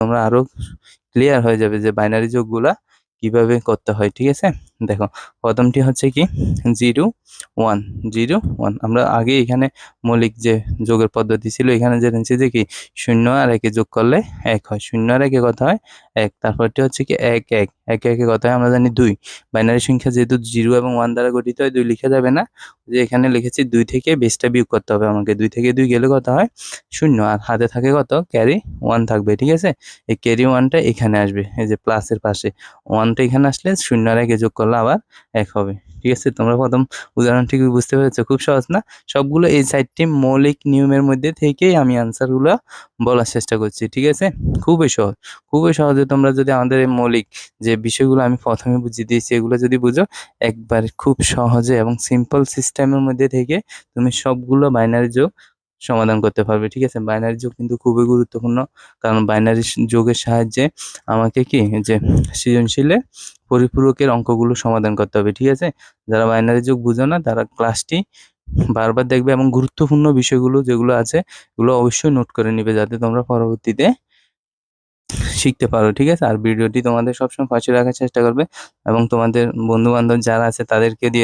তোমরা আরও ক্লিয়ার হয়ে যাবে যে বাইনারি যোগগুলা কীভাবে করতে হয়, ঠিক আছে? দেখো, প্রথমটি হচ্ছে কি জিরো ওয়ান জিরো ওয়ান আমরা আগে এখানে মৌলিক যে যোগের পদ্ধতি ছিল, এখানে জেনেছি যে কি শূন্য আর একে যোগ করলে এক হয়। শূন্য আর একে কথা হয়? এক। তারপরটি হচ্ছে কি এক এক। একে একে কথা হয় আমরা জানি দুই। বাইনারি সংখ্যা যেহেতু জিরো এবং ওয়ান দ্বারা গঠিত হয়, দুই লিখা যাবে না। যে এখানে লিখেছি দুই থেকে বেসটা বিয়োগ করতে হবে আমাকে। দুই থেকে দুই গেলে কথা হয়? শূন্য। আর হাতে থাকে কত? ক্যারি ওয়ান থাকবে, ঠিক আছে? এই ক্যারি ওয়ানটা এখানে আসবে, এই যে প্লাসের পাশে। ওয়ানটা এখানে আসলে শূন্য আর একে যোগ করলে আবার এক হবে, ঠিক আছে? তোমরা প্রথম উদাহরণটি কি বুঝতে পেরেছ, খুব সহজ না? সবগুলো এই সাইডটি মৌলিক নিয়মের মধ্যে থেকেই আমি আনসারগুলো বলার চেষ্টা করছি, ঠিক আছে? খুবই সহজ। খুবই সহজে তোমরা যদি আমাদের এই মৌলিক যে বিষয়গুলো আমি প্রথমে বুঝিয়ে দিয়েছি, এগুলো যদি বুঝো, একবার খুব সহজে এবং সিম্পল সিস্টেমের মধ্যে থেকে তুমি সবগুলো বাইনারি যোগ সমাধান করতে পারবে, ঠিক আছে? বাইনারি যোগ কিন্তু খুবই গুরুত্বপূর্ণ, কারণ বাইনারি যোগের সাহায্যে আমাকে কি, যে সৃজনশীলে পরিপূরকের অঙ্কগুলো সমাধান করতে হবে, ঠিক আছে? যারা বাইনারি যোগ বুঝো না, তারা ক্লাসটি বারবার দেখবে এবং গুরুত্বপূর্ণ বিষয়গুলো যেগুলো আছে, এগুলো অবশ্যই নোট করে নিবে যাতে তোমরা পরবর্তীতে শিখতে পারো, ঠিক আছে? আর ভিডিওটি তোমাদের সবসময় পাশে রাখার চেষ্টা করবে এবং তোমাদের বন্ধু বান্ধব যারা আছে তাদেরকে দিয়ে